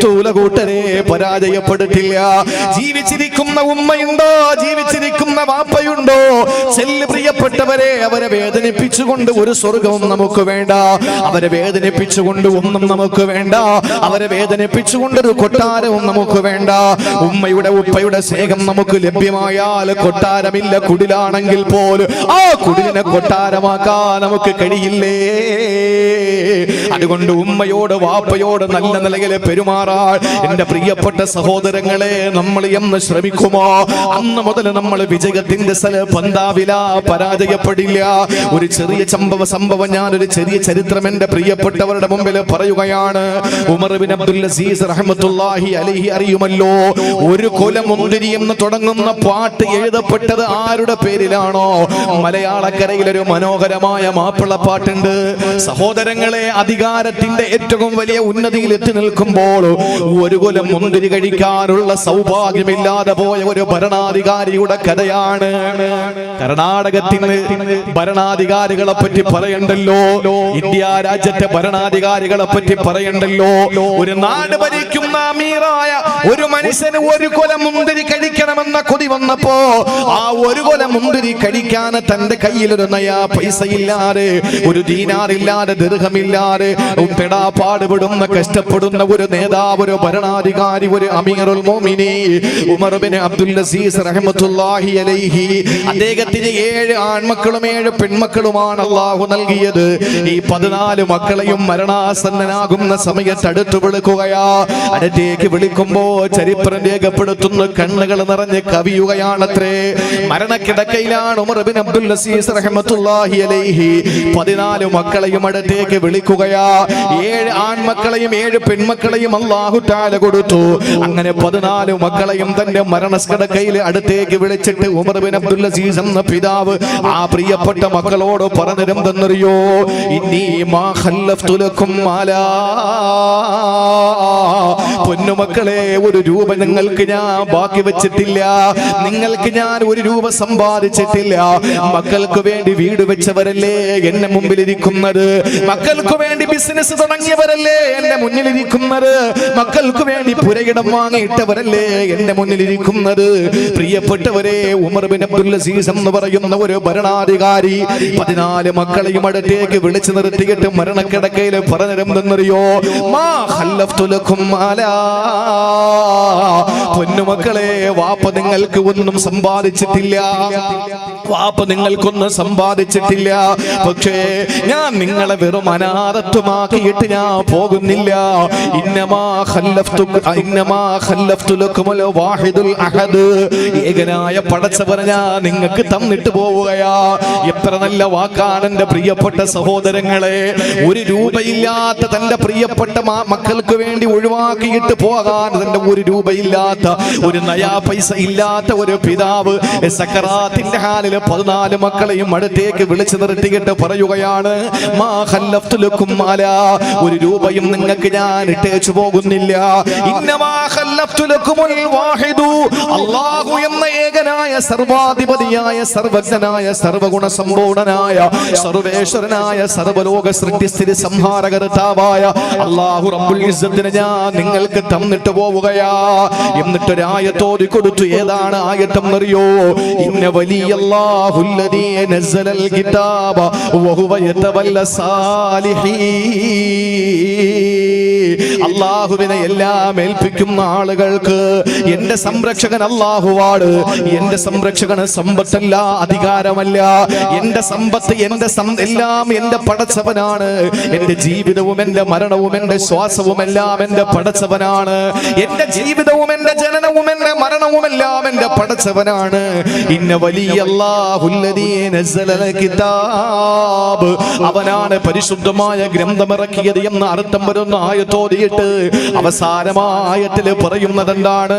പറ്റൂല കൂട്ടരെ പരാജയപ്പെടുത്തില്ല. ജീവിച്ചിരിക്കുന്ന ഉമ്മയുണ്ടോ? ജീവിച്ചിരിക്കുന്ന വാപ്പയുണ്ടോ? ചെല്ല് പ്രിയപ്പെട്ടവരെ അവരെ വേദനിപ്പിച്ചുകൊണ്ട് ഒരു സ്വർഗവും നമുക്ക് വേണ്ട. അവരെ വേദനിപ്പിച്ചുകൊണ്ട് ഒന്നും നമുക്ക് വേണ്ട. അവരെ വേദനിപ്പിച്ചുകൊണ്ട് ഒരു കൊട്ടാരവും നമുക്ക് വേണ്ട. ഉമ്മയുടെ ഉപ്പയുടെ സ്നേഹം നമുക്ക് ലഭ്യമായാൽ കൊട്ടാരമില്ല. കുടിലാണെങ്കിൽ പോലും ആ കുടിലിനെ കൊട്ടാരമാക്കാൻ നമുക്ക് കഴിയില്ലേ? അതുകൊണ്ട് ഉമ്മയോട് വാപ്പയോട് നല്ല നിലയിൽ പെരുമാറാൻ എന്റെ പ്രിയപ്പെട്ട സഹോദരങ്ങളെ നമ്മൾ എന്ന് ശ്രമിക്കുമോ? അന്ന് മുതൽ നമ്മൾ വിജയത്തിന്റെ സ്ഥല പന്താവില പരാജയപ്പെടില്ല. ഒരു ചെറിയ സംഭവ സംഭവം ഞാൻ ഒരു ചെറിയ ചരിത്രം എന്റെ പ്രിയപ്പെട്ടവരുടെ മുമ്പിൽ പറയുകയാണ്. ഉമർ ബിൻ അബ്ദുൽ അസീസ് റഹ്മത്തുള്ളാഹി അലൈഹി അറിയുമല്ലോ ഒരു കൊല മുന്തിരി എന്ന് തുടങ്ങുന്ന പാട്ട് എഴുതപ്പെട്ടത് ആരുടെ പേരിലാണോ? മലയാളക്കരയിൽ ഒരു മനോഹരമായ മാപ്പിള പാട്ടുണ്ട്. സഹോദരങ്ങളെ അധികാരത്തിന്റെ ഏറ്റവും വലിയ ഉന്നതിയിൽ എത്തി നിൽക്കുമ്പോൾ ഒരു കൊലം മുന്തിരി കഴിക്കാനുള്ള സൗഭാഗ്യമില്ലാതെ പോയ ഒരു ഭരണാധികാരിയുടെ കഥയാണ്. കർണാടകത്തിൽ ഭരണാധികാരികളെ പറ്റി പറയണ്ടല്ലോ? ഇന്ത്യ രാജ്യത്തെ ഭരണാധികാരികളെ പറ്റി പറയണ്ടല്ലോ? ഒരു നാട് ഭരിക്കുന്ന അമീറായ ഒരു മനുഷ്യന് ഒരു കൊല മുന്തിരി കഴിക്കണമെന്ന കൊതി വന്നപ്പോ ആ ഒരു കൊല മുന്തിരി കഴിക്കാൻ തന്റെ കയ്യിൽ ഒരു നയാ പൈസ ഇല്ലാതെ ഒരു ദീനാറില്ലാതെ ദീർഘമില്ലാതെ പെടാ പാടുപെടുന്ന കഷ്ടപ്പെടുന്ന ഒരു നേതാവ് ഒരു ഭരണാധികാരി ഒരു അമീറുൽ മോമിനി ഉമർ ബിൻ അബ്ദുൽ നസീസ് റഹ്മത്തുള്ളാഹി അലൈഹി അദ്ദേഹത്തിന് ഏഴ് ആൺമക്കളും ഏഴ് പെൺമക്കളുമാണ് അള്ളാഹു നൽകിയത്. ഈ പതിനാല് മക്കളെയും മരണാസന്നനാകുന്ന സമയത്ത് അടുത്ത് വിളിക്കുകയാ. അടുത്തേക്ക് വിളിക്കുമ്പോ ചരിത്രം രേഖപ്പെടുത്തുന്ന കണ്ണുകൾ നിറഞ്ഞ് കവിയുകയാണത്രേ. മരണക്കിടക്കയിലാണ് ഉമർ ബിൻ അബ്ദുൽ അസീസ് റഹ്മത്തുള്ളാഹി അലൈഹി. പതിനാല് മക്കളെയും അടുത്തേക്ക് വിളിക്കുകയാ. ഏഴ് ആൺമക്കളെയും ഏഴ് പെൺമക്കളെയും അള്ളാഹു താല കൊടുത്തു. അങ്ങനെ പതിനാല് മക്കളെയും തന്റെ മരണക്കിടക്കയിൽ അടുത്തേക്ക് വിളിച്ചിട്ട് ഉമർ ബിൻ അബ്ദുൽ അസീസ് എന്ന പിതാവ് ആ പ്രിയപ്പെട്ട മക്കളോട് പറഞ്ഞിരുന്നെന്നറിയോ ഇനി മാ പൊന്നുമക്കളെ ഒരു രൂപ നിങ്ങൾക്ക് ഞാൻ ബാക്കി വെച്ചിട്ടില്ല. നിങ്ങൾക്ക് ഞാൻ ഒരു രൂപ സമ്പാദിച്ചിട്ടില്ല. മക്കൾക്ക് വേണ്ടി വീട് വെച്ചവരല്ലേ എന്നെ മുമ്പിലിരിക്കുന്നത്? മക്കൾക്ക് വേണ്ടി ബിസിനസ് തുടങ്ങിയവരല്ലേ എന്റെ മുന്നിലിരിക്കുന്നത്? മക്കൾക്ക് വേണ്ടി പുരയിടം വാങ്ങിയിട്ടവരല്ലേ എന്റെ മുന്നിലിരിക്കുന്നത്? പ്രിയപ്പെട്ടവരെ ഉമർ ബിൻ അബ്ദുൽ അസീസ് എന്ന് പറയുന്ന ഒരു ഭരണാധികാരി പതിനാല് മക്കളെയും അടുത്തേക്ക് വിളിച്ചു നിർത്തിയിട്ട് മരണക്കിടക്കയിൽ പറഞ്ഞിരുന്നെന്നറിയോ മാ ഖല്ലഫ്തു ലക്കും അലാ. പൊന്നുമക്കളെ വാപ്പ നിങ്ങൾക്ക് ഒന്നും സമ്പാദിച്ചിട്ടില്ല. വാപ്പ നിങ്ങൾക്കൊന്നും സമ്പാദിച്ചിട്ടില്ല. പക്ഷേ ഞാൻ നിങ്ങളെ വെറും അനാഥത്വമാക്കിയിട്ട് ഞാൻ പോകുന്നില്ല. ഇന്നമാ അഹദ്. ഏകനായ പടച്ചവനെ നിങ്ങൾക്ക് തന്നിട്ട് പോവുകയാ. എത്ര നല്ല വാക്കാണ് എന്റെ പ്രിയപ്പെട്ട സഹോദരങ്ങളെ. ഒരു രൂപയില്ലാത്ത തന്റെ പ്രിയപ്പെട്ട മക്കൾക്ക് വേണ്ടി ഒഴിവാക്കിയിട്ട് പോകാൻ തന്റെ ഒരു രൂപയില്ലാത്ത ഒരു നയാ പൈസ ഇല്ലാത്ത ഒരു പിതാവ് സക്കറാത്തിന്റെ ഹാലിൽ പതിനാല് മക്കളെയും അടുത്തേക്ക് വിളിച്ചു നിർത്തിയിട്ട് പറയുകയാണ് ഒരു രൂപയും നിങ്ങൾക്ക് ഞാൻ ഇട്ടേച്ചു പോകുന്നില്ല. ഇന്നമാ ഖല്ലഫ്തു വാഹിദു. അല്ലാഹു എന്ന സർവാധിപതിയായ സർവജ്ഞനായ സർവഗുണ സമ്പൂർണനായ സർവേശ്വരനായ സർവലോക സൃഷ്ടിസ്ഥിതി സംഹാരകർത്താവായ അള്ളാഹു റബ്ബുൽ ഇസ്സത്തിനെ ഞാൻ നിങ്ങൾക്ക് തന്നിട്ട് പോവുകയാ. എന്നിട്ട് ഒരായത്തോതി കൊടുത്തു ഏതാണ് ആയത്തം അറിയോ ഇന്ന വലിയല്ലാഹുല്ലദീ നസ്സലൽ കിതാബ വഹുവ യതവല്ല സാലിഹീൻ അള്ളാഹുവിനെ എല്ലാം ഏൽപ്പിക്കുന്ന ആളുകൾക്ക് എന്റെ സംരക്ഷകൻ അള്ളാഹുവാണ് എന്റെ സംരക്ഷകന് സമ്പത്തല്ല അധികാരമല്ല. എന്റെ സമ്പത്ത് എന്റെ എല്ലാം എന്റെ പടച്ചവനാണ്. എന്റെ ജീവിതവും എന്റെ മരണവും എന്റെ ശ്വാസവും എല്ലാം എന്റെ പടച്ചവനാണ്. എന്റെ ജീവിതവും എന്റെ ജനനവും എന്റെ മരണവും എല്ലാം എന്റെ പടച്ചവനാണ്. ഇന്ന വലിയ കിതാബ്. അവനാണ് പരിശുദ്ധമായ ഗ്രന്ഥമിറക്കിയത് എന്ന് അർത്ഥം വരുന്ന ആയത്തോതിയിട്ട് അവസാനമായത്തിൽ പറയുന്നത് എന്താണ്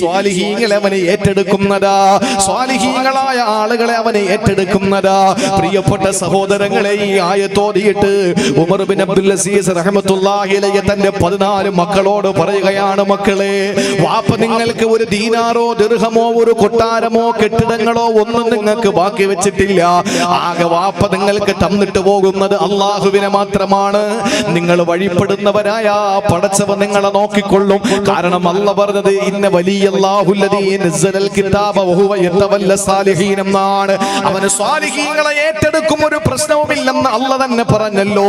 സ്വാലിഹീങ്ങളെ അവനെ ഏറ്റെടുക്കുന്നതാ. സ്വാലിഹീങ്ങളായ ആളുകളെ അവനെ ഏറ്റെടുക്കുന്നതാ. പ്രിയപ്പെട്ട സഹോദരങ്ങളെ ഈ ആയത്തോതിയിട്ട് ഉമർ ബിൻ അബ്ദുൽ അസീസ് റഹ്മത്തുള്ളാഹി അലൈഹി തന്റെ പതിനാല് മക്കളോട് പറയുകയാണ് മക്കളെ വാപ്പ നിങ്ങൾക്ക് ഒരു ദീനാറോ ദീർഘമോ ഒരു കൊട്ടാരമോ കെട്ടിടങ്ങളോ ഒന്നും നിങ്ങൾക്ക് ബാക്കി വെച്ചിട്ടില്ല. ആകെ വാപ്പ നിങ്ങൾക്ക് തന്നിട്ട് പോകുന്നത് അള്ളാഹുവിനെ മാത്രമാണ്. നിങ്ങൾ വഴിപ്പെടുന്നവരായ പടച്ചവ നിങ്ങളെ നോക്കിക്കൊള്ളും. കാരണം അല്ല പറഞ്ഞത് ഇന്ന വലിയ എന്നാണ്. അവന് സ്വാലിഹീങ്ങളെ ഏറ്റെടുക്കും ഒരു പ്രശ്നവുമില്ലെന്ന് അല്ല തന്നെ പറഞ്ഞല്ലോ.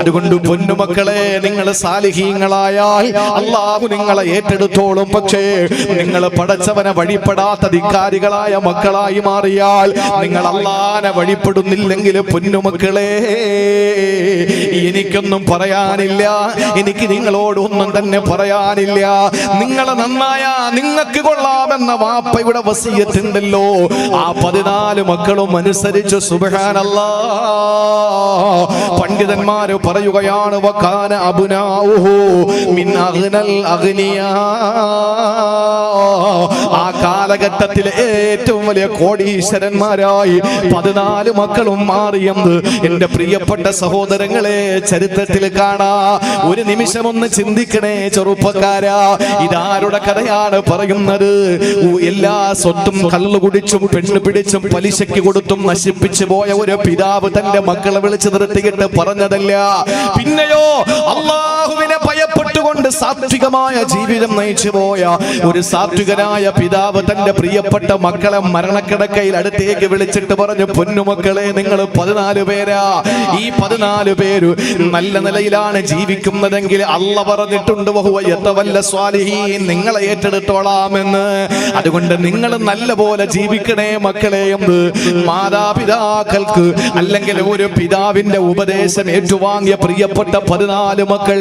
അതുകൊണ്ട് പൊന്നുമക്കളെ നിങ്ങൾ സാലിഹീങ്ങളായാൽ അള്ളാഹു നിങ്ങളെ ഏറ്റെടുത്തോളും. പക്ഷേ നിങ്ങൾ പടച്ചവനെ വഴിപ്പെടാത്ത ധിക്കാരികളായ മക്കളായി മാറിയാൽ നിങ്ങൾ അള്ളാനെ വഴിപ്പെടുന്നില്ലെങ്കിൽ പൊന്നുമക്കളെ എനിക്കൊന്നും പറയാനില്ല. എനിക്ക് നിങ്ങളോടൊന്നും തന്നെ പറയാനില്ല. നിങ്ങളെ നന്നായ നിങ്ങൾക്ക് കൊള്ളാമെന്ന വാപ്പ ഇവിടെ വസീയത്തുണ്ടല്ലോ. ആ പതിനാല് മക്കളും അനുസരിച്ച് സുബഹാനല്ല. പണ്ഡിതന്മാര് പറയുകയാണ് വക്കാന അബുനാഹു മിൻ അഗ്നൽ അഗ്നിയ. ആ കാലഘട്ടത്തിലെ ഏറ്റവും വലിയ കോടീശ്വരന്മാരായി പതിനാല് മക്കളും മാറിയെന്ന് എന്റെ പ്രിയപ്പെട്ട സഹോദരങ്ങളെ ചരിത്രത്തിൽ കാണാ. ഒരു നിമിഷം ഒന്ന് ചിന്തിക്കണേ ചെറുപ്പക്കാരാ. ഇതാരുടെ കഥയാണ് പറയുന്നത് ഉ, എല്ലാ സ്വത്തും കള്ളു കുടിച്ചും പെണ്ണു പിടിച്ചും പലിശയ്ക്ക് കൊടുത്തും നശിപ്പിച്ചു പോയ ഒരു പിതാവ് തന്റെ മക്കളെ വിളിച്ചു നിർത്തിയിട്ട് പറഞ്ഞതല്ല. പിന്നെയോ അള്ളാഹുവിനെ ഭയപ്പെട്ടുകൊണ്ട് സാത്വികമായ ജീവിതം നയിച്ചു പോയ ഒരു സാത്വികനായ പിതാവ് തന്റെ പ്രിയപ്പെട്ട മക്കളെ മരണക്കിടക്കയിൽ അടുത്തേക്ക് വിളിച്ചിട്ട് പറഞ്ഞു പൊന്നുമക്കളെ നിങ്ങൾ പതിനാല് പേരാ. ഈ പതിനാല് പേര് നല്ല നിലയിലാണ് ജീവിക്കുന്നതെങ്കിൽ അല്ല പറഞ്ഞിട്ടുണ്ട് നിങ്ങളെ യതവല്ല സ്വാലിഹീൻ അതുകൊണ്ട് നിങ്ങൾ നല്ലപോലെ ജീവിക്കണേ മക്കളെ എന്ന് മാതാപിതാക്കൾക്ക് അല്ലെങ്കിൽ ഒരു പിതാവിന്റെ ഉപദേശം ഏറ്റുവാങ്ങിയ പ്രിയപ്പെട്ട പതിനാല് മക്കൾ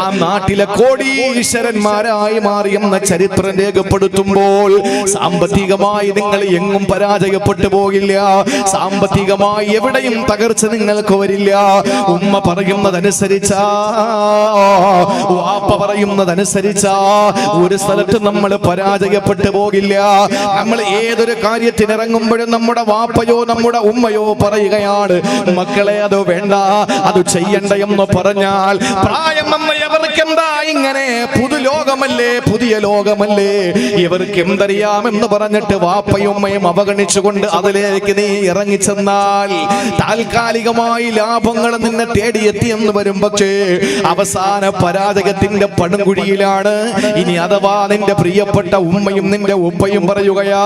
ആ നാട്ടിലെ കോടീശ്വരന്മാരായി മാറിയെന്ന ചരിത്രം രേഖപ്പെടുത്തുമ്പോൾ സാമ്പത്തികമായി നിങ്ങൾ എങ്ങും പരാജയപ്പെട്ടു പോകില്ല. സാമ്പത്തികമായി എവിടെയും തകർച്ച നിങ്ങൾക്ക് വരില്ല. ഉമ്മ പറയുന്നതനുസരിച്ചാ വാപ്പ പറയുന്നതനുസരിച്ചാ ഒരു സ്ഥലത്ത് നമ്മൾ പരാജയപ്പെട്ടു പോകില്ല. നമ്മൾ ഏതൊരു കാര്യത്തിന് ഇറങ്ങുമ്പോഴും നമ്മുടെ വാപ്പയോ നമ്മുടെ ഉമ്മയോ പറയുകയാണ് മക്കളെ അത് വേണ്ട അത് ചെയ്യണ്ട എന്ന് പറഞ്ഞാൽ പ്രായം വന്ന ഇങ്ങനെ പുതു പുതുലോകമല്ലേ പുതിയ ലോകമല്ലേ? ഇവർക്ക് എന്തറിയാമെന്ന് പറഞ്ഞിട്ട് വാപ്പയും ഉമ്മയും അവഗണിച്ചുകൊണ്ട് അതിലേക്ക് നീ ഇറങ്ങിച്ചെന്നാൽ താൽക്കാലികമായി ലാഭങ്ങൾ നിന്നെ തേടിയെത്തി എന്ന് വരും. പക്ഷേ അവസാന പരാജയത്തിന്റെ പടുംകുഴിയിലാണ് ഇനി അഥവാ നിന്റെ പ്രിയപ്പെട്ട ഉമ്മയും നിന്റെ ഉപ്പയും പറയുകയാ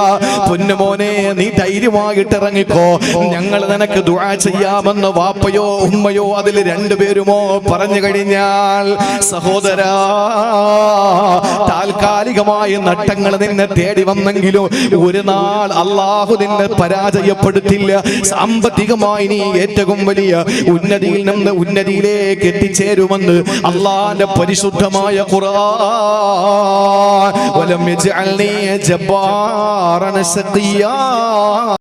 പൊന്നുമോനെ നീ ധൈര്യമായിട്ട് ഇറങ്ങിക്കോ ഞങ്ങൾ നിനക്ക് ദുആ ചെയ്യാമെന്ന് വാപ്പയോ ഉമ്മയോ അതിൽ രണ്ടുപേരുമോ പറഞ്ഞു കഴിഞ്ഞാൽ സഹോദരാ താൽക്കാലികമായ നട്ടങ്ങൾ നിന്നെ തേടി വന്നെങ്കിലും ഒരു നാൾ അള്ളാഹു നിന്നെ പരാജയപ്പെടുത്തില്ല. സാമ്പത്തികമായി നീ ഏറ്റവും വലിയ ഉന്നതിയിൽ നിന്ന് ഉന്നതിയിലേക്ക് എത്തിച്ചേരുമെന്ന് അള്ളാന്റെ പരിശുദ്ധമായ ഖുർആൻ. വലം യജ്അൽനി جبارا ശഖിയാ